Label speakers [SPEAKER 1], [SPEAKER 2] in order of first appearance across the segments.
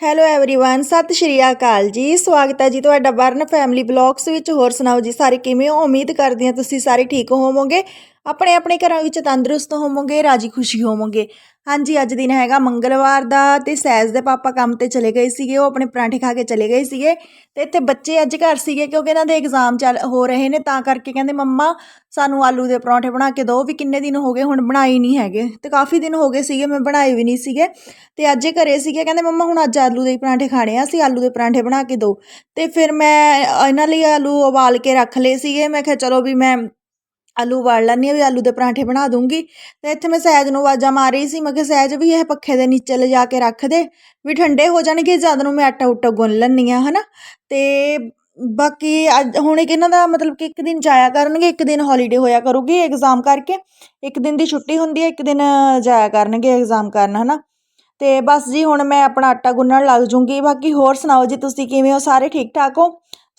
[SPEAKER 1] Hello everyone ਸਤਿ ਸ਼੍ਰੀ ਅਕਾਲ ਜੀ ਸਵਾਗਤ ਹੈ ਜੀ ਤੁਹਾਡਾ ਬਰਨ ਫੈਮਿਲੀ ਬਲੌਗਸ ਵਿੱਚ ਹੋਰ ਸੁਣਾਓ ਜੀ ਸਾਰੇ ਕਿਵੇਂ ਹੋ ਉਮੀਦ ਕਰਦੀ ਹਾਂ ਤੁਸੀਂ ਸਾਰੇ ਠੀਕ ਹੋਵੋਗੇ ਆਪਣੇ ਆਪਣੇ ਘਰਾਂ ਵਿੱਚ ਤੰਦਰੁਸਤ ਹੋਵੋਗੇ, ਰਾਜੀ ਖੁਸ਼ੀ ਹੋਵੋਗੇ। ਹਾਂਜੀ, ਅੱਜ ਦਿਨ ਹੈਗਾ ਮੰਗਲਵਾਰ ਦਾ ਤੇ ਸੈਜ਼ ਦੇ ਪਾਪਾ ਕੰਮ ਤੇ ਚਲੇ ਗਏ ਸੀਗੇ, ਉਹ ਆਪਣੇ ਪਰਾਂਠੇ ਖਾ ਕੇ ਚਲੇ ਗਏ ਸੀਗੇ ਤੇ ਇੱਥੇ ਬੱਚੇ ਅੱਜ ਘਰ ਸੀਗੇ ਕਿਉਂਕਿ ਇਹਨਾਂ ਦੇ ਐਗਜ਼ਾਮ ਚੱਲ ਹੋ ਰਹੇ ਨੇ, ਤਾਂ ਕਰਕੇ ਕਹਿੰਦੇ ਮੰਮਾ ਸਾਨੂੰ ਆਲੂ ਦੇ ਪਰੌਂਠੇ ਬਣਾ ਕੇ ਦਿਓ, ਵੀ ਕਿੰਨੇ ਦਿਨ ਹੋ ਗਏ ਹੁਣ ਬਣਾਏ ਨਹੀਂ ਹੈਗੇ। ਤੇ ਕਾਫੀ ਦਿਨ ਹੋ ਗਏ ਸੀਗੇ, ਮੈਂ ਬਣਾਏ ਵੀ ਨਹੀਂ ਸੀਗੇ। ਤੇ ਅੱਜ ਘਰੇ ਸੀਗੇ, ਕਹਿੰਦੇ ਮੰਮਾ ਹੁਣ ਅੱਜ ਆਲੂ ਦੇ ਪਰਾਂਠੇ ਖਾਣੇ ਆ, ਅਸੀਂ ਆਲੂ ਦੇ ਪਰਾਂਠੇ ਬਣਾ ਕੇ ਦਿਓ। ਤੇ ਫਿਰ ਮੈਂ ਇਹਨਾਂ ਲਈ ਆਲੂ ਉਬਾਲ ਕੇ ਰੱਖ ਲਏ ਸੀਗੇ, ਮੈਂ ਕਿਹਾ ਚਲੋ ਵੀ ਮੈਂ ਆਲੂ ਉਬਾਲ ਲੈਂਦੀ ਹਾਂ, ਵੀ ਆਲੂ ਦੇ ਪਰਾਂਠੇ ਬਣਾ ਦੂੰਗੀ। ਤੇ ਇੱਥੇ ਮੈਂ ਸਹਿਜ ਨੂੰ ਆਵਾਜ਼ਾਂ ਮਾਰ ਰਹੀ ਸੀ, ਮੈਂ ਕਿਹਾ, ਸਹਿਜ ਵੀ ਇਹ ਪੱਖੇ ਦੇ ਨੀਚੇ ਲਿਜਾ ਕੇ ਰੱਖ ਦੇ, ਵੀ ਠੰਡੇ ਹੋ ਜਾਣਗੇ, ਜਦ ਨੂੰ ਮੈਂ ਆਟਾ ਉਟਾ ਗੁੰਨ ਲੈਂਦੀ ਹਾਂ, ਹਨਾ। ਤੇ ਬਾਕੀ ਅੱਜ, ਹੁਣ ਇੱਕ ਇਹਨਾਂ ਦਾ ਮਤਲਬ ਕਿ ਇੱਕ ਦਿਨ ਜਾਇਆ ਕਰਨਗੇ, ਇੱਕ ਦਿਨ ਹੌਲੀਡੇ ਹੋਇਆ ਕਰੂਗੀ ਐਗਜ਼ਾਮ ਕਰਕੇ, ਇੱਕ ਦਿਨ ਦੀ ਛੁੱਟੀ ਹੁੰਦੀ ਹੈ, ਇੱਕ ਦਿਨ ਜਾਇਆ ਕਰਨਗੇ ਐਗਜ਼ਾਮ ਕਰਨ, ਹਨਾ। ਤੇ ਬਸ ਜੀ, ਹੁਣ ਮੈਂ ਆਪਣਾ ਆਟਾ ਗੁੰਨਣ ਲੱਗ ਜੂੰਗੀ। ਬਾਕੀ ਹੋਰ ਸੁਣਾਓ ਜੀ, ਤੁਸੀਂ ਕਿਵੇਂ ਹੋ? ਸਾਰੇ ਠੀਕ ਠਾਕ ਹੋ?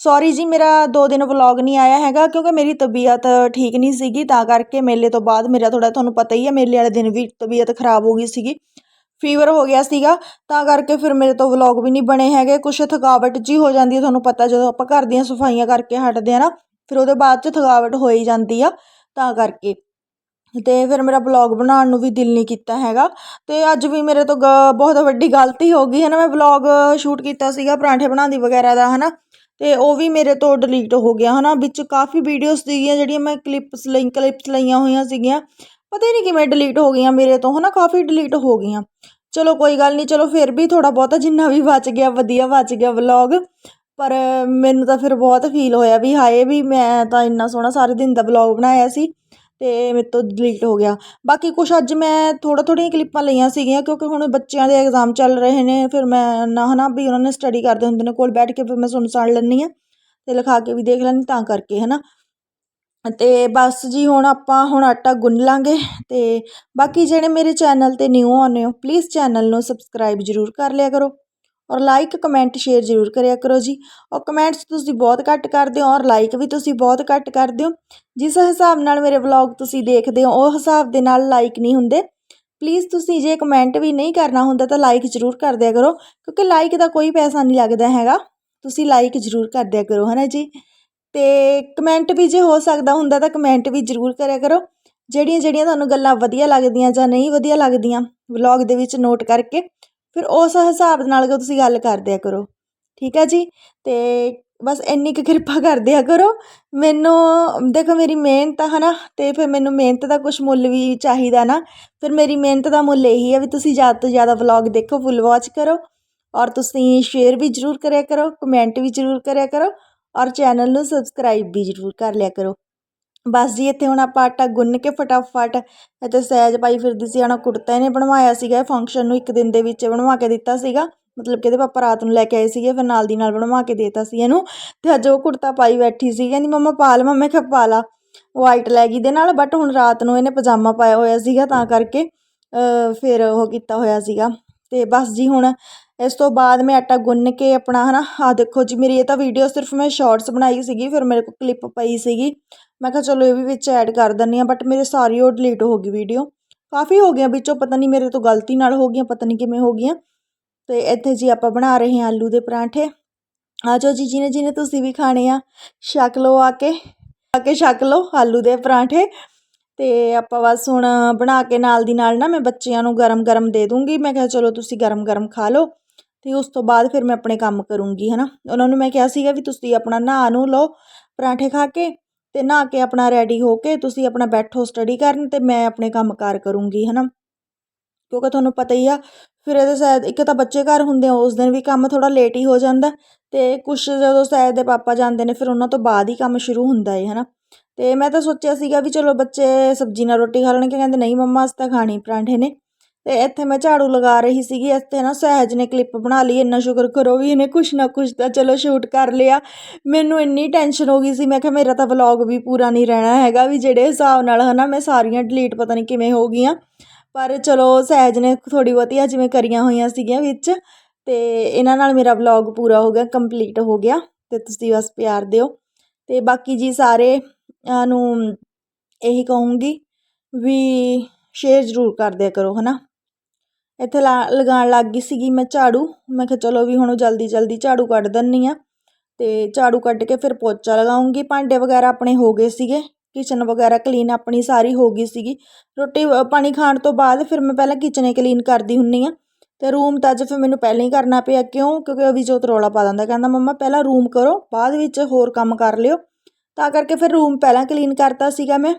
[SPEAKER 1] ਸੋਰੀ ਜੀ, ਮੇਰਾ ਦੋ ਦਿਨ ਵਲੌਗ ਨਹੀਂ ਆਇਆ ਹੈਗਾ ਕਿਉਂਕਿ ਮੇਰੀ ਤਬੀਅਤ ਠੀਕ ਨਹੀਂ ਸੀਗੀ, ਤਾਂ ਕਰਕੇ ਮੇਲੇ ਤੋਂ ਬਾਅਦ ਮੇਰਾ ਥੋੜਾ ਤੁਹਾਨੂੰ ਪਤਾ ਹੀ ਹੈ, ਮੇਲੇ ਵਾਲੇ ਦਿਨ ਵੀ ਤਬੀਅਤ ਖਰਾਬ ਹੋ ਗਈ ਸੀਗੀ ਫੀਵਰ ਹੋ ਗਿਆ ਸੀਗਾ, ਤਾਂ ਕਰਕੇ ਫਿਰ ਮੇਰੇ ਤੋਂ ਵਲੌਗ ਵੀ ਨਹੀਂ ਬਣੇ ਹੈਗੇ, ਕੁਛ ਥਕਾਵਟ ਜੀ ਹੋ ਜਾਂਦੀ ਹੈ ਤੁਹਾਨੂੰ ਪਤਾ ਜਦੋਂ ਆਪਾਂ ਘਰ ਦੀਆਂ ਸਫਾਈਆਂ ਕਰਕੇ ਹਟਦੇ ਆ ਨਾ, ਫਿਰ ਉਹਦੇ ਬਾਅਦ 'ਚ ਥਕਾਵਟ ਹੋ ਹੀ ਜਾਂਦੀ ਆ, ਤਾਂ ਕਰਕੇ। ਤੇ ਫਿਰ ਮੇਰਾ ਵਲੌਗ ਬਣਾਉਣ ਨੂੰ ਵੀ ਦਿਲ ਨਹੀਂ ਕੀਤਾ ਹੈਗਾ, ਤੇ ਅੱਜ ਵੀ ਮੇਰੇ ਤੋਂ ਗ, ਬਹੁਤ ਵੱਡੀ ਗਲਤੀ ਹੋ ਗਈ ਹੈ ਨਾ, ਮੈਂ ਵਲੌਗ ਸ਼ੂਟ ਕੀਤਾ ਸੀਗਾ ਪਰਾਂਠੇ ਬਣਾਉਣ ਦੀ ਵਗੈਰਾ ਦਾ, ਹੈ ਅਤੇ ਉਹ ਵੀ ਮੇਰੇ ਤੋਂ ਡਿਲੀਟ ਹੋ ਗਿਆ ਹੈ ਨਾ ਵਿੱਚ ਕਾਫੀ ਵੀਡੀਓਜ਼ ਸੀਗੀਆਂ ਜਿਹੜੀਆਂ ਮੈਂ ਕਲਿੱਪਸ ਲਈ ਕਲਿੱਪਸ ਲਈਆਂ ਹੋਈਆਂ ਸੀਗੀਆਂ। ਪਤਾ ਹੀ ਨਹੀਂ ਕਿਵੇਂ ਡਿਲੀਟ ਹੋ ਗਈਆਂ ਮੇਰੇ ਤੋਂ ਹੈ ਨਾ ਕਾਫੀ ਡਿਲੀਟ ਹੋ ਗਈਆਂ। ਚਲੋ ਕੋਈ ਗੱਲ ਨਹੀਂ, ਚਲੋ ਫਿਰ ਵੀ ਥੋੜ੍ਹਾ ਬਹੁਤਾ ਜਿੰਨਾ ਵੀ ਬਚ ਗਿਆ, ਵਧੀਆ ਬਚ ਗਿਆ ਵਲੋਗ ਪਰ ਮੈਨੂੰ ਤਾਂ ਫਿਰ ਬਹੁਤ ਫੀਲ ਹੋਇਆ ਵੀ ਹਾਏ ਵੀ ਮੈਂ ਤਾਂ ਇੰਨਾ ਸੋਹਣਾ ਸਾਰੇ ਦਿਨ ਦਾ ਵਲੋਗ ਬਣਾਇਆ ਸੀ। ਅਤੇ ਮੇਰੇ ਤੋਂ ਡਿਲੀਟ ਹੋ ਗਿਆ। ਬਾਕੀ ਕੁਛ ਅੱਜ ਮੈਂ ਥੋੜ੍ਹਾ ਥੋੜ੍ਹੀਆਂ ਕਲਿੱਪਾਂ ਲਈਆਂ ਸੀਗੀਆਂ ਕਿਉਂਕਿ ਹੁਣ ਬੱਚਿਆਂ ਦੇ ਇਗਜ਼ਾਮ ਚੱਲ ਰਹੇ ਨੇ, ਫਿਰ ਮੈਂ ਨਾ ਹੈ ਨਾ ਵੀ ਉਹਨਾਂ ਨੇ ਸਟੱਡੀ ਕਰਦੇ ਹੁੰਦੇ ਨੇ ਕੋਲ ਬੈਠ ਕੇ ਫਿਰ ਮੈਂ ਸੁਣ ਸਾਣ ਲੈਂਦੀ ਹਾਂ ਅਤੇ ਲਿਖਾ ਕੇ ਵੀ ਦੇਖ ਲੈਂਦੀ ਤਾਂ ਕਰਕੇ ਹੈ ਨਾ ਅਤੇ ਬਸ ਜੀ ਹੁਣ ਆਪਾਂ ਹੁਣ ਆਟਾ ਗੁੰਨ ਲਾਂਗੇ ਅਤੇ ਬਾਕੀ ਜਿਹੜੇ ਮੇਰੇ ਚੈਨਲ ਤੇ ਨਿਊ ਆਉਂਦੇ ਹੋ ਪਲੀਜ਼ ਚੈਨਲ ਨੂੰ ਸਬਸਕ੍ਰਾਈਬ ਜ਼ਰੂਰ ਕਰ ਲਿਆ ਕਰੋ। ਔਰ ਲਾਈਕ ਕਮੈਂਟ ਸ਼ੇਅਰ ਜ਼ਰੂਰ ਕਰਿਆ ਕਰੋ ਜੀ। ਔਰ ਕਮੈਂਟਸ ਤੁਸੀਂ ਬਹੁਤ ਘੱਟ ਕਰਦੇ ਹੋ ਔਰ ਲਾਈਕ ਵੀ ਤੁਸੀਂ ਬਹੁਤ ਘੱਟ ਕਰਦੇ ਹੋ। ਜਿਸ ਹਿਸਾਬ ਨਾਲ ਮੇਰੇ ਵਲੌਗ ਤੁਸੀਂ ਦੇਖਦੇ ਹੋ, ਉਹ ਹਿਸਾਬ ਦੇ ਨਾਲ ਲਾਈਕ ਨਹੀਂ ਹੁੰਦੇ। ਪਲੀਜ਼ ਤੁਸੀਂ ਜੇ ਕਮੈਂਟ ਵੀ ਨਹੀਂ ਕਰਨਾ ਹੁੰਦਾ ਤਾਂ ਲਾਈਕ ਜ਼ਰੂਰ ਕਰ ਦਿਆ ਕਰੋ, ਕਿਉਂਕਿ ਲਾਈਕ ਦਾ ਕੋਈ ਪੈਸਾ ਨਹੀਂ ਲੱਗਦਾ ਹੈਗਾ। ਤੁਸੀਂ ਲਾਈਕ ਜ਼ਰੂਰ ਕਰ ਦਿਆ ਕਰੋ ਹੈ ਨਾ ਜੀ? ਤੇ ਕਮੈਂਟ ਵੀ ਜੇ ਹੋ ਸਕਦਾ ਹੁੰਦਾ ਤਾਂ ਕਮੈਂਟ ਵੀ ਜ਼ਰੂਰ ਕਰਿਆ ਕਰੋ। ਜਿਹੜੀਆਂ ਜਿਹੜੀਆਂ ਤੁਹਾਨੂੰ ਗੱਲਾਂ ਵਧੀਆ ਲੱਗਦੀਆਂ ਜਾਂ ਨਹੀਂ ਵਧੀਆ ਲੱਗਦੀਆਂ ਵਲੌਗ ਦੇ ਵਿੱਚ ਨੋਟ ਕਰਕੇ। ਫਿਰ ਉਸ ਹਿਸਾਬ ਨਾਲ ਤੁਸੀਂ ਗੱਲ ਕਰ ਦਿਆ ਕਰੋ। ਠੀਕ ਆ ਜੀ? ਅਤੇ ਬਸ ਇੰਨੀ ਕੁ ਕਿਰਪਾ ਕਰ ਦਿਆ ਕਰੋ। ਮੈਨੂੰ, ਦੇਖੋ ਮੇਰੀ ਮਿਹਨਤ ਹੈ ਨਾ ਅਤੇ ਫਿਰ ਮੈਨੂੰ ਮਿਹਨਤ ਦਾ ਕੁਛ ਮੁੱਲ ਵੀ ਚਾਹੀਦਾ ਨਾ। ਫਿਰ ਮੇਰੀ ਮਿਹਨਤ ਦਾ ਮੁੱਲ ਇਹੀ ਆ ਵੀ ਤੁਸੀਂ ਜ਼ਿਆਦਾ ਤੋਂ ਜ਼ਿਆਦਾ ਵਲੌਗ ਦੇਖੋ ਫੁੱਲ ਵਾਚ ਕਰੋ। ਔਰ ਤੁਸੀਂ ਸ਼ੇਅਰ ਵੀ ਜ਼ਰੂਰ ਕਰਿਆ ਕਰੋ ਕਮੈਂਟ ਵੀ ਜ਼ਰੂਰ ਕਰਿਆ ਕਰੋ। ਔਰ ਚੈਨਲ ਨੂੰ ਸਬਸਕ੍ਰਾਈਬ ਵੀ ਜ਼ਰੂਰ ਕਰ ਲਿਆ ਕਰੋ। ਬਸ ਜੀ, ਇੱਥੇ ਹੁਣ ਆਪਾਂ ਆਟਾ ਗੁੰਨ ਕੇ ਫਟਾਫਟ ਇੱਥੇ ਸਹਿਜ ਪਾਈ ਫਿਰਦੀ ਸੀ। ਆਣਾ ਕੁੜਤਾ ਇਹਨੇ ਬਣਵਾਇਆ ਸੀਗਾ ਫੰਕਸ਼ਨ ਨੂੰ ਇੱਕ ਦਿਨ ਦੇ ਵਿੱਚ ਬਣਵਾ ਕੇ ਦਿੱਤਾ ਸੀਗਾ। ਮਤਲਬ ਕਿ ਇਹਦੇ ਪਾਪਾ ਰਾਤ ਨੂੰ ਲੈ ਕੇ ਆਏ ਸੀਗੇ, ਫਿਰ ਨਾਲ ਦੀ ਨਾਲ ਬਣਵਾ ਕੇ ਦੇਤਾ ਸੀ ਇਹਨੂੰ। ਤੇ ਅੱਜ ਉਹ ਕੁੜਤਾ ਪਾਈ ਬੈਠੀ ਸੀ, ਕਹਿੰਦੀ, ਮੰਮਾ, ਪਾ ਲਾ ਮੈਂ ਕਿਹਾ ਪਾ ਲਾ। ਵਾਈਟ ਲੈਗੀ ਦੇ ਨਾਲ ਬਟ ਹੁਣ ਰਾਤ ਨੂੰ ਇਹਨੇ ਪਜਾਮਾ ਪਾਇਆ ਹੋਇਆ ਸੀਗਾ, ਤਾਂ ਕਰਕੇ ਫਿਰ ਉਹ ਕੀਤਾ ਹੋਇਆ ਸੀਗਾ। ਤੇ ਬਸ ਜੀ, ਹੁਣ ਇਸ ਤੋਂ ਬਾਅਦ ਮੈਂ ਆਟਾ ਗੁੰਨ ਕੇ ਆਪਣਾ, ਹਨਾ ਆ ਦੇਖੋ ਜੀ, ਮੇਰੀ ਇਹ ਤਾਂ ਵੀਡੀਓ ਸਿਰਫ ਮੈਂ ਸ਼ਾਰਟਸ ਬਣਾਈ ਸੀਗੀ, ਫਿਰ ਮੇਰੇ ਕੋਲ ਕਲਿੱਪ ਪਈ ਸੀਗੀ। ਮੈਂ ਕਿਹਾ ਚਲੋ ਇਹ ਵੀ ਵਿੱਚ ਐਡ ਕਰ ਦਿੰਦੀ ਹਾਂ ਬਟ ਮੇਰੇ ਸਾਰੀ ਉਹ ਡਿਲੀਟ ਹੋ ਗਈ ਵੀਡੀਓ ਕਾਫੀ ਹੋ ਗਈਆਂ ਵਿੱਚੋਂ, ਪਤਾ ਨਹੀਂ ਮੇਰੇ ਤੋਂ ਗਲਤੀ ਨਾਲ ਹੋ ਗਈਆਂ, ਪਤਾ ਨਹੀਂ ਕਿਵੇਂ ਹੋ ਗਈਆਂ। ਤੇ ਇੱਥੇ ਜੀ ਆਪਾਂ ਬਣਾ ਰਹੇ ਹਾਂ ਆਲੂ ਦੇ ਪਰਾਂਠੇ। ਆ ਜਾਓ ਜੀ, ਜਿਹਨੇ ਜਿਹਨੇ ਤੁਸੀਂ ਵੀ ਖਾਣੇ ਆ, ਛਕ ਲਓ ਆ ਕੇ ਆ ਕੇ ਛਕ ਲਓ ਆਲੂ ਦੇ ਪਰਾਂਠੇ। ਤੇ ਆਪਾਂ ਬਸ ਹੁਣ ਬਣਾ ਕੇ ਨਾਲ ਦੀ ਨਾਲ ਨਾ ਮੈਂ ਬੱਚਿਆਂ ਨੂੰ ਗਰਮ ਗਰਮ ਦੇ ਦੂੰਗੀ। ਮੈਂ ਕਿਹਾ ਚਲੋ ਤੁਸੀਂ ਗਰਮ ਗਰਮ ਖਾ ਲਓ, ਤੇ ਉਸ ਤੋਂ ਬਾਅਦ ਫਿਰ ਮੈਂ ਆਪਣੇ ਕੰਮ ਕਰੂੰਗੀ, ਹਨਾ। ਉਹਨਾਂ ਨੂੰ ਮੈਂ ਕਿਹਾ ਸੀਗਾ ਵੀ ਤੁਸੀਂ ਆਪਣਾ ਨਹਾ ਨੂੰ ਲਓ, ਪਰਾਂਠੇ ਖਾ ਕੇ ਅਤੇ ਨਹਾ ਕੇ ਆਪਣਾ ਰੈਡੀ ਹੋ ਕੇ ਤੁਸੀਂ ਆਪਣਾ ਬੈਠੋ ਸਟੱਡੀ ਕਰਨ ਅਤੇ ਮੈਂ ਆਪਣੇ ਕੰਮ ਕਾਰ ਕਰੂੰਗੀ ਹੈ ਨਾ ਕਿਉਂਕਿ ਤੁਹਾਨੂੰ ਪਤਾ ਹੀ ਆ, ਫਿਰ ਇਹਦੇ ਸ਼ਾਇਦ ਇੱਕ ਤਾਂ ਬੱਚੇ ਘਰ ਹੁੰਦੇ ਆ, ਉਸ ਦਿਨ ਵੀ ਕੰਮ ਥੋੜ੍ਹਾ ਲੇਟ ਹੀ ਹੋ ਜਾਂਦਾ ਅਤੇ ਕੁਛ ਜਦੋਂ ਸ਼ਾਇਦ ਦੇ ਪਾਪਾ ਜਾਂਦੇ ਨੇ, ਫਿਰ ਉਹਨਾਂ ਤੋਂ ਬਾਅਦ ਹੀ ਕੰਮ ਸ਼ੁਰੂ ਹੁੰਦਾ ਏ ਹੈ ਨਾ ਅਤੇ ਮੈਂ ਤਾਂ ਸੋਚਿਆ ਸੀਗਾ ਵੀ ਚਲੋ ਬੱਚੇ ਸਬਜ਼ੀ ਨਾਲ ਰੋਟੀ ਖਾ ਲੈਣਗੇ, ਕਹਿੰਦੇ ਨਹੀਂ ਮੰਮਾ ਅਸੀਂ ਤਾਂ ਖਾਣੀ ਪਰਾਂਠੇ ਨੇ। ਤੇ ਇੱਥੇ ਮੈਂ ਝਾੜੂ ਲਗਾ ਰਹੀ ਸੀਗੀ ਇੱਥੇ ਨਾ ਸਹਿਜ ਨੇ ਕਲਿੱਪ ਬਣਾ ਲਈ, ਇੰਨਾ ਸ਼ੁਕਰ ਕਰੋ ਵੀ ਇਹਨੇ ਕੁਛ ਨਾ ਕੁਛ ਤਾਂ ਚਲੋ ਸ਼ੂਟ ਕਰ ਲਿਆ। ਮੈਨੂੰ ਇੰਨੀ ਟੈਨਸ਼ਨ ਹੋ ਗਈ ਸੀ, ਮੈਂ ਕਿਹਾ ਮੇਰਾ ਤਾਂ ਵਲੌਗ ਵੀ ਪੂਰਾ ਨਹੀਂ ਰਹਿਣਾ ਹੈਗਾ ਵੀ ਜਿਹੜੇ ਹਿਸਾਬ ਨਾਲ ਹਨਾ ਮੈਂ ਸਾਰੀਆਂ ਡਿਲੀਟ ਪਤਾ ਨਹੀਂ ਕਿਵੇਂ ਹੋ ਗਈਆਂ। ਪਰ ਚਲੋ ਸਹਿਜ ਨੇ ਥੋੜੀ ਬਹੁਤੀਆਂ ਜਿਵੇਂ ਕਰੀਆਂ ਹੋਈਆਂ ਸੀਗੀਆਂ ਵਿੱਚ, ਤੇ ਇਹਨਾਂ ਨਾਲ ਮੇਰਾ ਵਲੌਗ ਪੂਰਾ ਹੋ ਗਿਆ ਕੰਪਲੀਟ ਹੋ ਗਿਆ, ਤੇ ਤੁਸੀਂ ਬਸ ਪਿਆਰ ਦਿਓ। ਤੇ ਬਾਕੀ ਜੀ ਸਾਰੇ ਨੂੰ ਇਹੀ ਕਹੂੰਗੀ ਵੀ ਸ਼ੇਅਰ ਜ਼ਰੂਰ ਕਰ ਦਿਆ ਕਰੋ ਹਨਾ। ਇੱਥੇ ਲਾ ਲਗਾਉਣ ਲੱਗ ਗਈ ਸੀਗੀ ਮੈਂ ਝਾੜੂ। ਮੈਂ ਕਿਹਾ ਚਲੋ ਵੀ ਹੁਣ ਜਲਦੀ ਜਲਦੀ ਝਾੜੂ ਕੱਢ ਦਿੰਨੀ ਆ। ਤੇ ਝਾੜੂ ਕੱਢ ਕੇ ਫਿਰ ਪੋਚਾ ਲਗਾਉਂਗੀ। ਭਾਂਡੇ ਵਗੈਰਾ ਆਪਣੇ ਹੋ ਗਏ ਸੀਗੇ। ਕਿਚਨ ਵਗੈਰਾ ਕਲੀਨ ਆਪਣੀ ਸਾਰੀ ਹੋ ਗਈ ਸੀਗੀ। ਰੋਟੀ ਅ, ਪਾਣੀ ਖਾਣ ਤੋਂ ਬਾਅਦ ਫਿਰ ਮੈਂ ਪਹਿਲਾਂ ਕਿਚਨੇ ਕਲੀਨ ਕਰਦੀ ਹੁੰਨੀ ਆ। ਤੇ ਰੂਮ ਤਾਂ ਅੱਜ ਫਿਰ ਮੈਨੂੰ ਪਹਿਲਾਂ ਹੀ ਕਰਨਾ ਪਿਆ। ਕਿਉਂ? ਕਿਉਂਕਿ ਉਹ ਵੀ ਅਭਿਜੋਤ ਰੌਲਾ ਪਾ ਦਿੰਦਾ। ਕਹਿੰਦਾ ਮੰਮਾ ਪਹਿਲਾਂ ਰੂਮ ਕਰੋ। ਬਾਅਦ ਵਿੱਚ ਹੋਰ ਕੰਮ ਕਰ ਲਿਓ। ਤਾਂ ਕਰਕੇ ਫਿਰ ਰੂਮ ਪਹਿਲਾਂ ਕਲੀਨ ਕਰਤਾ ਸੀਗਾ ਮੈਂ।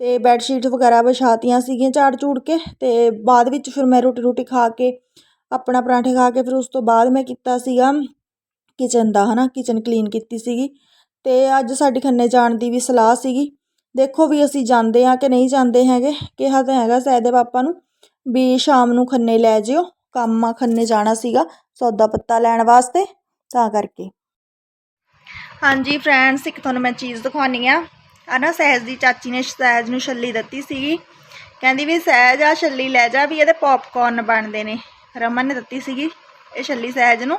[SPEAKER 1] ਅਤੇ ਬੈੱਡ ਸ਼ੀਟ ਵਗੈਰਾ ਵਿਛਾਤੀਆਂ ਸੀਗੀਆਂ ਝਾੜ ਝੂੜ ਕੇ ਅਤੇ ਬਾਅਦ ਵਿੱਚ ਫਿਰ ਮੈਂ ਰੋਟੀ ਰੋਟੀ ਖਾ ਕੇ ਆਪਣਾ ਪਰਾਂਠੇ ਖਾ ਕੇ ਫਿਰ ਉਸ ਤੋਂ ਬਾਅਦ ਮੈਂ ਕੀਤਾ ਸੀਗਾ ਕਿਚਨ ਦਾ ਹੈ ਨਾ ਕਿਚਨ ਕਲੀਨ ਕੀਤੀ ਸੀਗੀ ਅਤੇ ਅੱਜ ਸਾਡੀ ਖੰਨੇ ਜਾਣ ਦੀ ਵੀ ਸਲਾਹ ਸੀਗੀ। ਦੇਖੋ ਵੀ ਅਸੀਂ ਜਾਂਦੇ ਹਾਂ ਕਿ ਨਹੀਂ ਜਾਂਦੇ ਹੈਗੇ, ਕਿਹਾ ਤਾਂ ਹੈਗਾ ਸੈਦ ਪਾਪਾ ਨੂੰ ਵੀ ਸ਼ਾਮ ਨੂੰ ਖੰਨੇ ਲੈ ਜਿਓ, ਕੰਮ ਆ ਖੰਨੇ ਜਾਣਾ ਸੀਗਾ ਸੌਦਾ ਪੱਤਾ ਲੈਣ ਵਾਸਤੇ, ਤਾਂ ਕਰਕੇ। ਹਾਂਜੀ ਫਰੈਂਡਸ ਇੱਕ ਤੁਹਾਨੂੰ ਮੈਂ ਚੀਜ਼ ਦਿਖਾਉਣੀ ਆ ਆ। ਨਾ ਸਹਿਜ ਦੀ ਚਾਚੀ ਨੇ ਸਹਿਜ ਨੂੰ ਛੱਲੀ ਦਿੱਤੀ ਸੀਗੀ। ਕਹਿੰਦੀ ਵੀ ਸਹਿਜ ਆ, ਛੱਲੀ ਲੈ ਜਾ ਵੀ ਇਹਦੇ ਪੌਪਕਾਰਨ ਬਣਦੇ ਨੇ। ਰਮਨ ਨੇ ਦਿੱਤੀ ਸੀਗੀ ਇਹ ਛੱਲੀ ਸਹਿਜ ਨੂੰ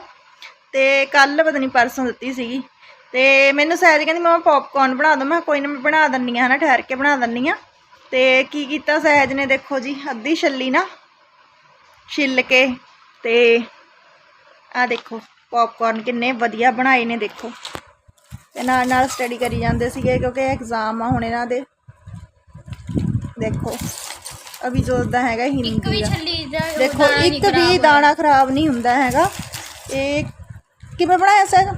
[SPEAKER 1] ਤੇ ਕੱਲ ਪਤਾ ਨਹੀਂ ਪਰਸੋਂ ਦਿੱਤੀ ਸੀਗੀ। ਤੇ ਮੈਨੂੰ ਸਹਿਜ ਕਹਿੰਦੀ ਮਮਾ ਪੌਪਕਾਰਨ ਬਣਾ ਦੋ ਮੈਂ ਕਿਹਾ, ਕੋਈ ਨਾ, ਮੈਂ ਬਣਾ ਦਿੰਨੀ ਆ ਹਨਾ, ਠਹਿਰ ਕੇ ਬਣਾ ਦਿੰਨੀ ਆ। ਤੇ ਕੀ ਕੀਤਾ ਸਹਿਜ ਨੇ? ਦੇਖੋ ਜੀ, ਅੱਧੀ ਛੱਲੀ ਨਾ ਛਿੱਲ ਕੇ ਤੇ ਆ ਦੇਖੋ ਪੌਪਕਾਰਨ ਕਿੰਨੇ ਵਧੀਆ ਬਣਾਏ ਨੇ ਦੇਖੋ। ਤੇ ਨਾਲ ਨਾਲ ਸਟੱਡੀ ਕਰੀ ਜਾਂਦੇ ਸੀਗੇ ਕਿਉਂਕਿ ਐਗਜ਼ਾਮ ਆ ਹੁਣ ਇਹਨਾਂ ਦੇ। ਦੇਖੋ ਅਭੀ ਜੋ ਦਾ ਹੈਗਾ ਹਿੰਦੀ ਦਾ ਦੇਖੋ ਇੱਕ ਵੀ। ਦਾਣਾ ਖਰਾਬ ਨਹੀਂ ਹੁੰਦਾ ਹੈਗਾ। ਇਹ ਕਿਵੇਂ ਬਣਾਇਆ ਸਰ?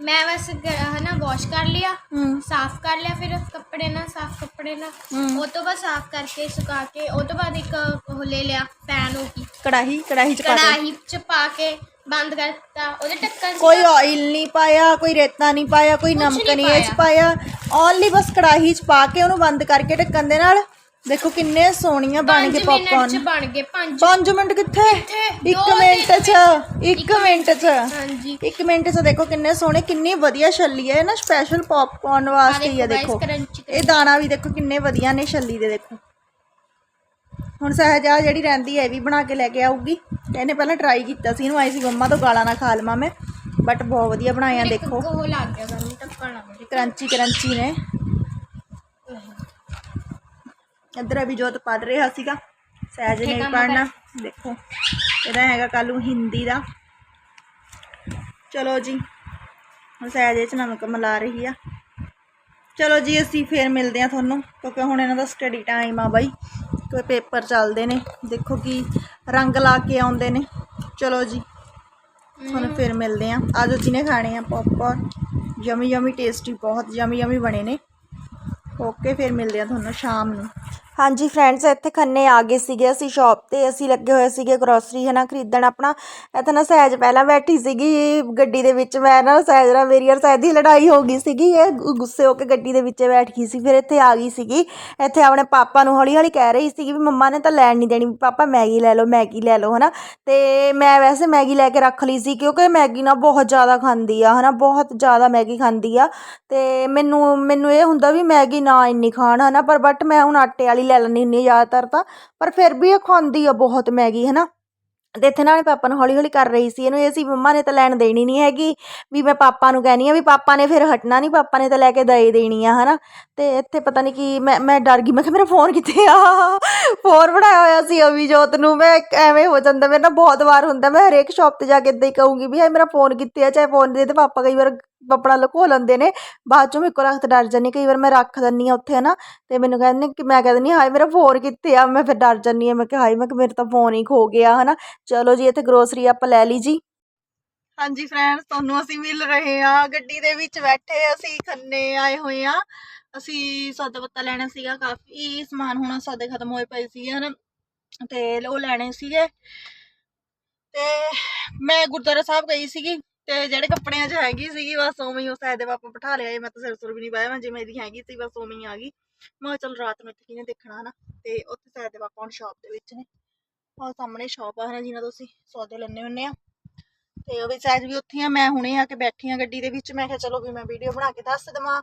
[SPEAKER 2] ਮੈਂ ਬਸ ਹਨਾ ਵਾਸ਼ ਕਰ ਲਿਆ
[SPEAKER 1] ਹੂੰ।
[SPEAKER 2] ਸਾਫ਼ ਕਰ ਲਿਆ ਫਿਰ ਕੱਪੜੇ ਨਾਲ ਸਾਫ਼ ਕੱਪੜੇ ਨਾਲ।
[SPEAKER 1] ਹੂੰ।
[SPEAKER 2] ਉਹ ਤੋਂ ਬਾਅਦ ਸਾਫ਼ ਕਰਕੇ ਸੁਕਾ ਕੇ ਉਹ ਤੋਂ ਬਾਅਦ ਇੱਕ ਉਹ ਲੈ ਲਿਆ ਪੈਨ ਉਹ ਕੀ?
[SPEAKER 1] ਕੜਾਹੀ ਕੜਾਹੀ ਚ ਪਾ ਕੇ।
[SPEAKER 2] ਕੜਾਹੀ ਚ ਪਾ ਕੇ ਬੰਦ ਕਰਤਾ ਉਹਦੇ ਢੱਕਣ
[SPEAKER 1] ਕੋਈ ਆਇਲ ਨਹੀਂ ਪਾਇਆ ਕੋਈ ਰੇਤਾ ਨਹੀਂ ਪਾਇਆ ਕੋਈ ਨਮਕ
[SPEAKER 2] ਨਹੀਂ
[SPEAKER 1] ਇਹ ਚ ਪਾਇਆ। ਓਨਲੀ ਬਸ ਕੜਾਹੀ ਚ ਪਾ ਕੇ ਉਹਨੂੰ ਬੰਦ ਕਰਕੇ ਢੱਕਣ ਦੇ ਨਾਲ ਦੇਖੋ ਕਿੰਨੇ ਸੋਹਣੀਆਂ ਬਣ ਗਏ ਪੌਪਕਾਰਨ
[SPEAKER 2] ਬਣ ਗਏ ਪੰਜ।
[SPEAKER 1] 5 ਮਿੰਟ ਕਿੱਥੇ?
[SPEAKER 2] ਕਿੱਥੇ?
[SPEAKER 1] 1
[SPEAKER 2] ਦੋ
[SPEAKER 1] ਮਿੰਟ ਚ 1 ਮਿੰਟ ਚ।
[SPEAKER 2] ਹਾਂਜੀ।
[SPEAKER 1] 1 ਮਿੰਟ ਚ ਦੇਖੋ ਕਿੰਨੇ ਸੋਹਣੇ ਕਿੰਨੀ ਵਧੀਆ ਛੱਲੀ ਹੈ। ਨਾ ਸਪੈਸ਼ਲ ਪੌਪਕਾਰਨ ਵਾਸਤੇ ਹੀ ਹੈ ਦੇਖੋ ਇਹ ਦਾਣਾ ਵੀ ਦੇਖੋ ਕਿੰਨੇ ਵਧੀਆ ਨੇ ਛੱਲੀ ਦੇ ਦੇਖੋ। ਹੁਣ ਸਹਿਜਾ ਜਿਹੜੀ ਰਹਿੰਦੀ ਹੈ ਵੀ ਬਣਾ ਕੇ ਲੈ ਕੇ ਆਊਗੀ। ਇਹਨੇ ਪਹਿਲਾਂ ਟਰਾਈ ਕੀਤਾ ਸੀ ਇਹਨੂੰ ਆਈ ਸੀ ਮੰਮਾ ਤੋਂ ਗਾਲਾਂ ਨਾ ਖਾ ਲਵਾਂ ਮੈਂ। ਬਟ ਬਹੁਤ ਵਧੀਆ ਬਣਾਇਆ ਦੇਖੋ।
[SPEAKER 2] ਉਹ ਲੱਗ ਗਿਆ ਸਾਨੂੰ ਢੱਕਣ ਲੱਗ ਗਿਆ
[SPEAKER 1] ਕਰੰਚੀ ਕਰੰਚੀ ਨੇ। ਇੱਧਰ ਅਭੀ ਜੋਤ ਪੜ ਰਿਹਾ ਸੀਗਾ। ਸਹਿਜ ਨੇ ਵੀ ਪੜਨਾ ਦੇਖੋ ਇਹਦਾ ਹੈਗਾ ਕੱਲ ਨੂੰ ਹਿੰਦੀ ਦਾ। ਚਲੋ ਜੀ ਹੁਣ ਸਹਿਜ ਇਹ ਚ ਨਮਕ ਮਿਲਾ ਰਹੀ ਆ। ਚਲੋ ਜੀ ਅਸੀਂ ਫੇਰ ਮਿਲਦੇ ਆ ਤੁਹਾਨੂੰ ਕਿਉਂਕਿ ਹੁਣ ਇਹਨਾਂ ਦਾ ਸਟੱਡੀ ਟਾਈਮ ਆ ਬਾਈ। ਕੋਈ ਪੇਪਰ ਚੱਲਦੇ ਨੇ, ਦੇਖੋ ਕੀ ਰੰਗ ਲਾ ਕੇ ਆਉਂਦੇ ਨੇ। ਚਲੋ ਜੀ, ਤੁਹਾਨੂੰ ਫਿਰ ਮਿਲਦੇ ਆ ਆਜੋ ਜਿਹਨੇ ਖਾਣੇ ਆ ਪੌਪਕਾਰਨ ਯਮੀ ਯਮੀ ਟੇਸਟੀ ਬਹੁਤ ਯਮੀ ਯਮੀ ਬਣੇ ਨੇ। ਓਕੇ ਫਿਰ ਮਿਲਦੇ ਆ ਤੁਹਾਨੂੰ ਸ਼ਾਮ ਨੂੰ। ਹਾਂਜੀ ਫਰੈਂਡਸ ਇੱਥੇ ਖੰਨੇ ਆ ਗਏ ਸੀਗੇ ਅਸੀਂ ਸ਼ਾਪ ਤੇ। ਅਸੀਂ ਲੱਗੇ ਹੋਏ ਸੀਗੇ ਗਰੋਸਰੀ ਹੈ ਨਾ ਖਰੀਦਣ ਆਪਣਾ। ਇੱਥੇ ਨਾ ਸਹਿਜ ਪਹਿਲਾਂ ਬੈਠੀ ਸੀਗੀ ਗੱਡੀ ਦੇ ਵਿੱਚ। ਮੈਂ ਨਾ ਸਹਿਜ ਨਾਲ ਮੇਰੀ ਔਰ ਸਹਿਜ ਦੀ ਲੜਾਈ ਹੋ ਗਈ ਸੀਗੀ। ਇਹ ਗੁੱਸੇ ਹੋ ਕੇ ਗੱਡੀ ਦੇ ਵਿੱਚ ਬੈਠ ਗਈ ਸੀ। ਫਿਰ ਇੱਥੇ ਆ ਗਈ ਸੀਗੀ। ਇੱਥੇ ਆਪਣੇ ਪਾਪਾ ਨੂੰ ਹੌਲੀ ਹੌਲੀ ਕਹਿ ਰਹੀ ਸੀਗੀ ਵੀ ਮੰਮਾ ਨੇ ਤਾਂ ਲੈਣ ਨਹੀਂ ਦੇਣੀ। ਵੀ ਪਾਪਾ, ਮੈਗੀ ਲੈ ਲਓ, ਮੈਗੀ ਲੈ ਲਓ, ਹਨਾ। ਤੇ ਮੈਂ ਵੈਸੇ ਮੈਗੀ ਲੈ ਕੇ ਰੱਖ ਲਈ ਸੀ ਕਿਉਂਕਿ ਮੈਗੀ ਨਾ ਬਹੁਤ ਜ਼ਿਆਦਾ ਖਾਂਦੀ ਆ, ਹਨਾ। ਬਹੁਤ ਜ਼ਿਆਦਾ ਮੈਗੀ ਖਾਂਦੀ ਆ। ਤੇ ਮੈਨੂੰ ਮੈਨੂੰ ਇਹ ਹੁੰਦਾ ਵੀ ਮੈਗੀ ਨਾ ਇੰਨੀ ਖਾਣ, ਹਨਾ। ਪਰ ਬਟ ਮੈਂ ਹੁਣ ਆਟੇ ਵਾਲੀ ਲੈ ਲੈਂਦੀ ਹੁੰਦੀ ਜ਼ਿਆਦਾਤਰ ਤਾਂ, ਪਰ ਫਿਰ ਵੀ ਇਹ ਖਾਂਦੀ ਆ ਬਹੁਤ ਮੈਗੀ, ਹਨਾ। ਤੇ ਇੱਥੇ ਨਾਲ ਪਾਪਾ ਨੂੰ ਹੌਲੀ ਹੌਲੀ ਕਰ ਰਹੀ ਸੀ ਇਹਨੂੰ, ਇਹ ਸੀ ਮੰਮਾ ਨੇ ਤਾਂ ਲੈਣ ਦੇਣੀ ਨਹੀਂ ਹੈਗੀ, ਵੀ ਮੈਂ ਪਾਪਾ ਨੂੰ ਕਹਿਣੀ ਆ ਵੀ ਪਾਪਾ ਨੇ ਫਿਰ ਹਟਣਾ ਨਹੀਂ, ਪਾਪਾ ਨੇ ਤਾਂ ਲੈ ਕੇ ਦੇ ਦੇਣੀ ਆ, ਹਨਾ। ਤੇ ਇੱਥੇ ਪਤਾ ਨਹੀਂ ਕੀ ਮੈਂ ਮੈਂ ਡਰ ਗਈ, ਮੈਂ ਕਿਹਾ ਮੇਰਾ ਫੋਨ ਕਿੱਥੇ ਆ? ਫੋਨ ਬਣਾਇਆ ਹੋਇਆ ਸੀ ਅਭਿਜੋਤ ਨੂੰ, ਮੈਂ ਐਵੇਂ ਹੋ ਜਾਂਦਾ, ਮੇਰੇ ਨਾਲ ਬਹੁਤ ਵਾਰ ਹੁੰਦਾ, ਮੈਂ ਹਰੇਕ ਸ਼ਾਪ ਤੇ ਜਾ ਕੇ ਇਦਾਂ ਹੀ ਕਹੂੰਗੀ ਵੀ ਹਾਏ ਮੇਰਾ ਫੋਨ ਕਿੱਥੇ ਆ, ਚਾਹੇ ਫੋਨ ਦੇ, ਤੇ ਪਾਪਾ ਕਈ ਵਾਰ ਆਪਣਾ ਲੁਕੋ ਲੈਂਦੇ ਨੇ। ਬਾਅਦ ਚੋਂ ਮੈਂ ਇੱਕੋ ਰੱਖ ਡਰ ਜਾਂਦੀ ਕਈ ਵਾਰ ਮੈਂ ਰੱਖ ਦਿੰਦੀ ਆ ਉੱਥੇ, ਹਨਾ। ਤੇ ਮੈਨੂੰ ਕਹਿੰਦੇ ਕਿ, ਮੈਂ ਕਹਿ ਦਿੰਦੀ ਹਾਏ, ਮੇਰਾ ਫੋਨ ਕਿੱਥੇ ਆ? ਮੈਂ ਫਿਰ ਡਰ ਜਾਂਦੀ ਆ ਮੈਂ ਕਿ ਹਾਏ, ਮੈਂ ਕਿ ਮੇਰੇ ਤਾਂ ਫੋਨ ਹੀ ਖੋ ਗਿਆ, ਹਨਾ। ਚਲੋ ਜੀ, ਇੱਥੇ ਗਰੋਸਰੀ ਆਪਾਂ ਲੈ ਲਈ ਜੀ। ਹਾਂਜੀ ਫਰੈਂਡਸ ਤੁਹਾਨੂੰ ਅਸੀਂ ਮਿਲ ਰਹੇ ਆ ਗੱਡੀ ਦੇ ਵਿੱਚ ਬੈਠੇ ਅਸੀਂ, ਖੰਨੇ ਆਏ ਹੋਏ ਆ ਅਸੀਂ ਸੌਦਾ ਪੱਤਾ ਲੈਣਾ ਸੀਗਾ ਕਾਫੀ। ਸਮਾਨ ਹੁਣ ਸੌਦੇ ਖਤਮ ਹੋਏ ਪਏ ਸੀ ਹਨਾ। ਤੇ ਉਹ ਲੈਣੇ ਸੀਗੇ। ਤੇ ਮੈਂ ਗੁਰਦੁਆਰਾ ਸਾਹਿਬ ਗਈ ਸੀਗੀ। ਤੇ ਜਿਹੜੇ ਕੱਪੜਿਆਂ 'ਚ ਹੈਗੀ ਸੀਗੀ, ਬਸ ਉਵੇਂ ਹੀ ਉਹ ਸਾਇਦ ਦੇ ਪਾਪਾ ਬਿਠਾ ਲਿਆ ਮੈਂ ਤਾਂ ਸਿਰ ਸੁਰ ਵੀ ਨਹੀਂ ਪਾਇਆ ਮੈਂ ਜਿਵੇਂ ਦੀ ਹੈਗੀ ਸੀ, ਬਸ ਉਵੇਂ ਹੀ ਆ ਗਈ। ਮੈਂ ਚਲ ਰਾਤ ਨੂੰ ਇੱਥੇ ਕਿਹਨੇ ਦੇਖਣਾ ਹਨਾ? ਤੇ ਉੱਥੇ ਸਾਇਦ ਦੇ ਪਾਪਾ ਹੁਣ ਸ਼ਾਪ ਦੇ ਵਿੱਚ ਨੇ। ਉਹ ਸਾਹਮਣੇ ਸ਼ਾਪ ਆ ਹਨਾ ਜਿਹਨਾਂ ਤੋਂ ਅਸੀਂ ਸੌਦੇ ਲੈਣੇ ਹੁੰਨੇ ਆ। ਤੇ ਉਹ ਵੀ ਸਾਇਦ ਵੀ ਉੱਥੇ ਆ, ਮੈਂ ਹੁਣੇ ਆ ਕੇ ਬੈਠੀ ਆ ਗੱਡੀ ਦੇ ਵਿੱਚ। ਮੈਂ ਕਿਹਾ ਚਲੋ ਵੀ ਮੈਂ ਵੀਡੀਓ ਬਣਾ ਕੇ ਦੱਸ ਦੇਵਾਂ।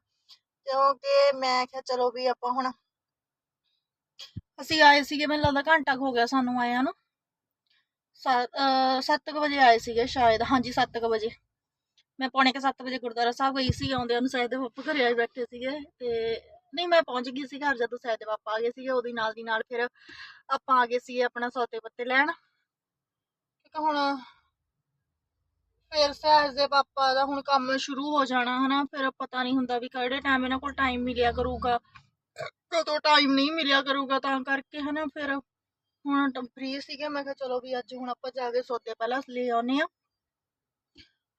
[SPEAKER 1] ਕਿਉਂਕਿ ਮੈਂ ਕਿਹਾ ਚਲੋ ਵੀ ਆਪਾਂ ਹੁਣ ਅਸੀਂ ਆਏ ਸੀਗੇ, ਮੈਨੂੰ ਲੱਗਦਾ ਘੰਟਾ ਕੁ ਹੋ ਗਿਆ ਸਾਨੂੰ ਆਇਆਂ ਨੂੰ। 7 ਵਜੇ ਆਏ ਸੀਗੇ ਸ਼ਾਇਦ, ਹਾਂਜੀ 7 ਵਜੇ। ਮੈਂ ਪੌਣੇ ਕੁ 7 ਵਜੇ ਗੁਰਦੁਆਰਾ ਸਾਹਿਬ ਗਈ ਸੀ ਆਉਂਦੇ ਨੂੰ ਸਾਇਦ ਦੇ ਪਾਪਾ ਘਰੇ ਆਏ ਬੈਠੇ ਸੀਗੇ ਤੇ ਨਹੀਂ ਮੈਂ ਪਹੁੰਚ ਗਈ ਸੀ ਘਰ ਜਦੋਂ ਸਾਇਦ ਦੇ ਪਾਪਾ ਆ ਗਏ ਸੀਗੇ, ਉਹਦੇ ਨਾਲ ਦੀ ਨਾਲ ਫਿਰ ਆਪਾਂ ਆ ਗਏ ਸੀ ਆਪਣਾ ਸੌਤੇ ਪੱਤੇ ਲੈਣ। ਇੱਕ ਹੁਣ ਫਿਰ ਸਹਿਜ ਦੇ ਪਾਪਾ ਦਾ ਹੁਣ ਕੰਮ ਸ਼ੁਰੂ ਹੋ ਜਾਣਾ ਹਨਾ, ਫਿਰ ਪਤਾ ਨਹੀਂ ਹੁੰਦਾ ਵੀ ਕਿਹੜੇ ਟਾਈਮ ਇਹਨਾਂ ਕੋਲ ਟਾਈਮ ਮਿਲਿਆ ਕਰੂਗਾ। ਕਦੋਂ ਟਾਈਮ ਨਹੀਂ ਮਿਲਿਆ ਕਰੂਗਾ ਤਾਂ ਕਰਕੇ ਹਨਾ ਫਿਰ ਹੁਣ ਫ੍ਰੀ ਸੀਗੇ ਮੈਂ ਕਿਹਾ ਚਲੋ ਵੀ ਅੱਜ ਹੁਣ ਆਪਾਂ ਜਾ ਕੇ ਸੌਦੇ ਪਹਿਲਾਂ ਲੈ ਆਉਨੇ ਆ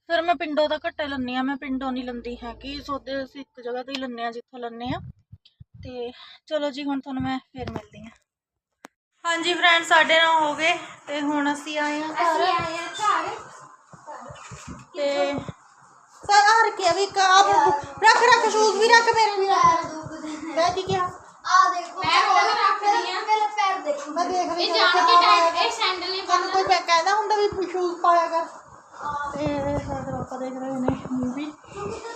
[SPEAKER 1] ਫਿਰ ਮੈਂ ਪਿੰਡੋਂ ਦਾ ਘੱਟੇ ਲੰਨੇ ਆ ਮੈਂ ਪਿੰਡੋਂ ਨਹੀਂ ਲੰਦੀ ਹੈਗੀ ਸੌਦੇ ਅਸੀਂ ਇੱਕ ਜਗ੍ਹਾ ਤੇ ਹੀ ਲੰਨੇ ਆ ਜਿੱਥੋਂ ਲੰਨੇ ਆ ਤੇ ਚਲੋ ਜੀ ਹੁਣ ਤੁਹਾਨੂੰ ਮੈਂ ਫਿਰ ਮਿਲਦੀ ਆ ਹਾਂਜੀ ਫਰੈਂਡ ਸਾਡੇ ਨਾਲ ਹੋ ਗਏ ਤੇ ਹੁਣ ਅਸੀਂ ਆਏ ਆ ਘਰ।
[SPEAKER 2] ਆਏ ਆ ਘਰ।
[SPEAKER 1] ਤੇ ਸਰ ਆ ਰੱਖਿਆ ਵੀ ਇੱਕ ਆਪ ਰੱਖ ਰੱਖ ਸ਼ੂਜ਼ ਵੀ ਰੱਖ ਮੇਰੇ ਵੀ ਰੱਖ। ਮੈਂ ਕੀ ਕਿਹਾ?
[SPEAKER 3] ਆ ਦੇਖੋ
[SPEAKER 2] ਪੈਰ ਤਾਂ ਮੈਂ ਰੱਖਦੀ ਆ।
[SPEAKER 3] ਮੇਰੇ ਪੈਰ ਦੇਖੋ
[SPEAKER 1] ਮੈਂ ਦੇਖ ਵੀ
[SPEAKER 2] ਇਹ
[SPEAKER 1] ਕਿਹੜਾ
[SPEAKER 2] ਜਾਣ ਕੇ
[SPEAKER 1] ਕਿਹੜਾ
[SPEAKER 2] ਟਾਈਮ
[SPEAKER 1] ਪਾਇਆ
[SPEAKER 2] ਇਹ ਸੈਂਡਲ ਨਹੀਂ
[SPEAKER 1] ਤੁਹਾਨੂੰ ਕੋਈ ਮੈਂ ਕਹਿੰਦਾ ਹੁੰਦਾ ਵੀ ਸ਼ੂਜ਼ ਪਾਇਆ ਕਰ। ਤੇ ਸਾਡੇ ਪਾਪਾ ਦੇਖ ਰਹੇ ਨੇ ਮੂਵੀ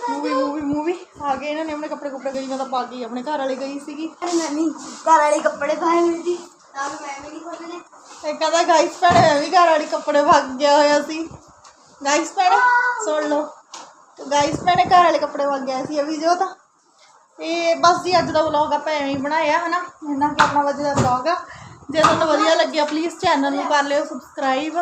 [SPEAKER 1] ਮੂਵੀ ਮੂਵੀ ਮੂਵੀ ਆ ਗਏ ਇਹਨਾਂ ਨੇ ਆਪਣੇ ਕੱਪੜੇ ਕੁੱਪੜੇ ਗਈ ਮੈਂ ਤਾਂ ਪਾ ਗਈ ਆਪਣੇ ਘਰ ਵਾਲੀ ਗਈ ਸੀਗੀ।
[SPEAKER 3] ਮੈਂ ਨਹੀਂ ਘਰ ਵਾਲੇ ਕੱਪੜੇ ਪਾਏ ਹੋਏ ਸੀ ਤਾਂ ਮੈਂ ਵੀ ਨਹੀਂ ਖੋਲਣੇ
[SPEAKER 1] ਤੇ ਕਹਿੰਦਾ ਗਾਈਸ ਭੈਣੇ ਮੈਂ ਵੀ ਘਰ ਵਾਲੀ ਕੱਪੜੇ ਪਾ ਕੇ ਗਿਆ ਹੋਇਆ ਸੀ। ਗਾਈਸ ਭੈਣੇ ਸੁਣ ਲਓ। ਗਾਈਸ ਭੈਣੇ ਘਰ ਵਾਲੇ ਕੱਪੜੇ ਕੇ ਗਿਆ ਸੀ ਅਭੀ ਜੋ ਤਾਂ। ਇਹ ਬਸ ਜੀ ਅੱਜ ਦਾ ਵਲੌਗ ਆਪਾਂ ਐਵੇਂ ਹੀ ਬਣਾਇਆ ਹਨਾ? ਇਹਨਾਂ ਕਿ ਆਪਣਾ ਵਧੀਆ ਵਲੌਗ ਆ। ਜੇ ਤੁਹਾਨੂੰ ਵਧੀਆ ਲੱਗਿਆ ਪਲੀਜ਼ ਚੈਨਲ ਨੂੰ ਕਰ ਲਿਓ ਸਬਸਕ੍ਰਾਈਬ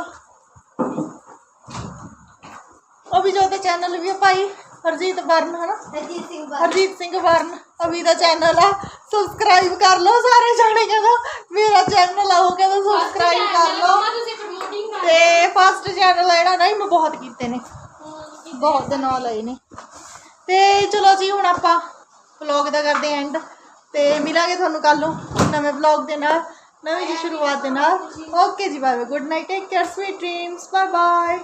[SPEAKER 1] ਅਭੀ ਜੋ ਦਾ ਚੈਨਲ ਵੀ ਆ ਭਾਈ ਹਰਜੀਤ ਵਰਨ ਹਨਾ?
[SPEAKER 3] ਹਰਜੀਤ ਸਿੰਘ ਬਾਬਾ
[SPEAKER 1] ਹਰਜੀਤ ਸਿੰਘ ਵਰਨ ਅਭੀ ਦਾ ਚੈਨਲ ਆ। ਸਬਸਕ੍ਰਾਈਬ ਕਰ ਲਓ ਸਾਰੇ ਜਾਣੇ ਕਹਿੰਦਾ ਮੇਰਾ ਚੈਨਲ ਆ ਉਹ ਕਹਿੰਦਾ ਸਬਸਕ੍ਰਾਈਬ ਕਰ ਲਓ। ਤੇ ਫਸਟ ਚੈਨਲ ਜਿਹੜਾ ਨਹੀਂ ਮੈਂ ਬਹੁਤ ਕੀਤੇ ਨੇ। ਬਹੁਤ ਦੇ ਨਾਲ ਲਏ ਨੇ। ਤੇ ਚਲੋ ਜੀ ਹੁਣ ਆਪਾਂ ਵਲੌਗ ਦਾ ਕਰਦੇ ਐਂਡ ਤੇ ਮਿਲਾਂਗੇ ਤੁਹਾਨੂੰ ਕੱਲ ਨੂੰ ਨਵੇਂ ਵਲੌਗ ਦੇ ਨਾਲ, ਨਵੀਂ ਜੀ ਸ਼ੁਰੂਆਤ ਦੇ ਨਾਲ। ਓਕੇ ਜੀ bye bye good night take care sweet dreams bye bye